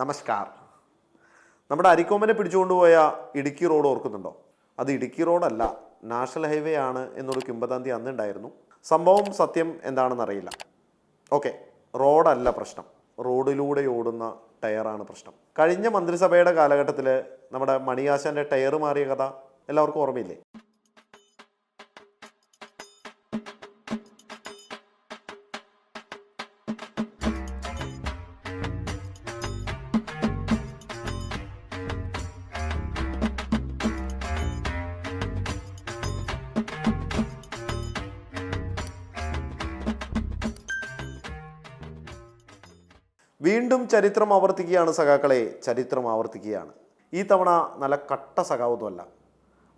നമസ്കാർ. നമ്മുടെ അരിക്കൊമ്പനെ പിടിച്ചുകൊണ്ടുപോയ ഇടുക്കി റോഡ് ഓർക്കുന്നുണ്ടോ? അത് ഇടുക്കി റോഡല്ല നാഷണൽ ഹൈവേ ആണ് എന്നൊരു കിംബദന്തി അന്നുണ്ടായിരുന്നു. സംഭവം സത്യം എന്താണെന്നറിയില്ല. ഓക്കെ റോഡല്ല പ്രശ്നം. റോഡിലൂടെ ഓടുന്ന ടയറാണ് പ്രശ്നം. കഴിഞ്ഞ മന്ത്രിസഭയുടെ കാലഘട്ടത്തിൽ നമ്മുടെ മണിയാശാന്റെ ടയർ മാറിയ കഥ എല്ലാവർക്കും ഓർമ്മയില്ലേ? വീണ്ടും ചരിത്രം ആവർത്തിക്കുകയാണ് സഖാക്കളെ. ചരിത്രം ആവർത്തിക്കുകയാണ്. ഈ തവണ നല്ല കട്ട സഖാവൊന്നുമല്ല.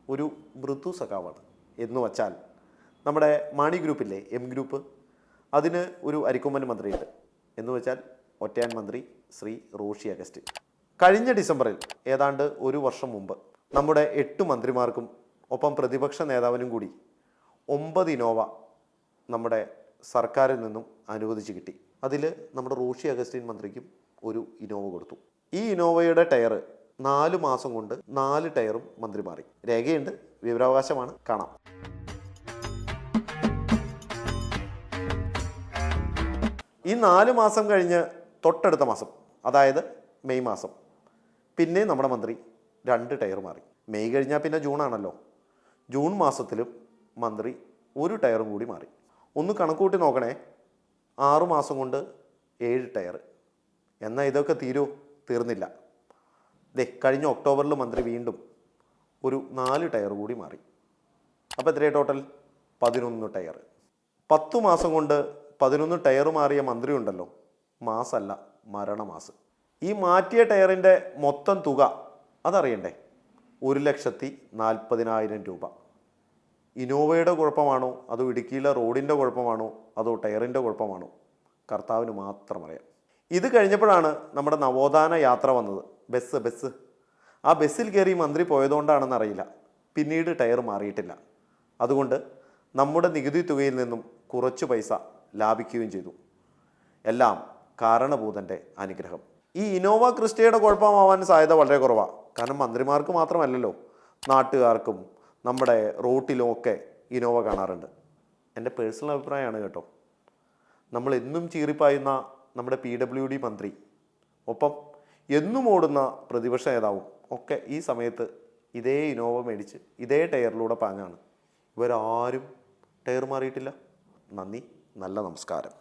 ഒരു മൃദു സഖാവാണ് എന്ന് വച്ചാൽ നമ്മുടെ മാണി ഗ്രൂപ്പില്ലേ എം ഗ്രൂപ്പ്? അതിന് ഒരു അരിക്കൊമ്പൻ മന്ത്രിയുണ്ട് എന്ന് വെച്ചാൽ ഒറ്റയാൻ മന്ത്രി ശ്രീ റോഷി അഗസ്റ്റ് കഴിഞ്ഞ ഡിസംബറിൽ ഏതാണ്ട് ഒരു വർഷം മുമ്പ് നമ്മുടെ എട്ട് മന്ത്രിമാർക്കും ഒപ്പം പ്രതിപക്ഷ നേതാവിനും കൂടി ഒമ്പത് ഇനോവ നമ്മുടെ സർക്കാരിൽ നിന്നും അനുവദിച്ച് കിട്ടി. അതിൽ നമ്മുടെ റോഷി അഗസ്റ്റിൻ മന്ത്രിക്കും ഒരു ഇനോവ കൊടുത്തു. ഈ ഇനോവയുടെ ടയർ നാല് മാസം കൊണ്ട് നാല് ടയറും മന്ത്രി മാറി. രേഖയുണ്ട് വിവരാവകാശമാണ്. കാണാം. ഈ നാല് മാസം കഴിഞ്ഞ് തൊട്ടടുത്ത മാസം അതായത് മെയ് മാസം പിന്നെ നമ്മുടെ മന്ത്രി രണ്ട് ടയർ മാറി. മെയ് കഴിഞ്ഞാൽ പിന്നെ ജൂൺ ആണല്ലോ ജൂൺ മാസത്തിലും മന്ത്രി ഒരു ടയറും കൂടി മാറി. ഒന്ന് കണക്കൂട്ടി നോക്കണേ. ആറു മാസം കൊണ്ട് ഏഴ് ടയർ. എന്നാൽ ഇതൊക്കെ തീരൂ തീർന്നില്ല. ദേ കഴിഞ്ഞ ഒക്ടോബറിൽ മന്ത്രി വീണ്ടും ഒരു നാല് ടയർ കൂടി മാറി. അപ്പോൾ എത്രയാണ് ടോട്ടൽ പതിനൊന്ന് ടയർ. പത്തു മാസം കൊണ്ട് പതിനൊന്ന് ടയർ മാറിയ മന്ത്രി ഉണ്ടല്ലോ. മാസമല്ല മരണമാസ്. ഈ മാറ്റിയ ടയറിന്റെ മൊത്തം തുക അതറിയണ്ടേ? ഒരു ലക്ഷത്തി നാൽപ്പതിനായിരം രൂപ. ഇനോവയുടെ കുഴപ്പമാണോ? അതോ ഇടുക്കിയിലെ റോഡിന്റെ കുഴപ്പമാണോ? അതോ ടയറിന്റെ കുഴപ്പമാണോ? കർത്താവിന് മാത്രം അറിയാം. ഇത് കഴിഞ്ഞപ്പോഴാണ് നമ്മുടെ നവോത്ഥാന യാത്ര വന്നത്. Bus bus. ആ ബസ്സിൽ കയറി മന്ത്രി പോയതുകൊണ്ടാണെന്ന് അറിയില്ല. പിന്നീട് ടയർ മാറിയിട്ടില്ല. അതുകൊണ്ട് നമ്മുടെ നികുതി തുകയിൽ നിന്നും കുറച്ച് പൈസ ലാഭിക്കുകയും ചെയ്തു. എല്ലാം കാരണഭൂതന്റെ അനുഗ്രഹം. ഈ ഇനോവ ക്രിസ്റ്റയുടെ കുഴപ്പമാവാൻ സാധ്യത വളരെ കുറവാണ് കാരണം മന്ത്രിമാർക്ക് മാത്രമല്ലല്ലോ നാട്ടുകാർക്കും നമ്മുടെ റോട്ടിലും ഒക്കെ ഇനോവ കാണാറുണ്ട്. എന്റെ പേഴ്സണൽ അഭിപ്രായമാണ് കേട്ടോ. നമ്മൾ എന്നും ചീറിപ്പായുന്ന നമ്മുടെ പി ഡബ്ല്യു ഡി മന്ത്രി ഒപ്പം എന്നും ഓടുന്ന പ്രതിപക്ഷ നേതാവും ഒക്കെ ഈ സമയത്ത് ഇതേ ഇനോവ മേടിച്ച് ഇതേ ടയറിലൂടെ പാഞ്ഞാണ്. ഇവരാരും ടയർ മാറിയിട്ടില്ല. നന്ദി നല്ല നമസ്കാരം.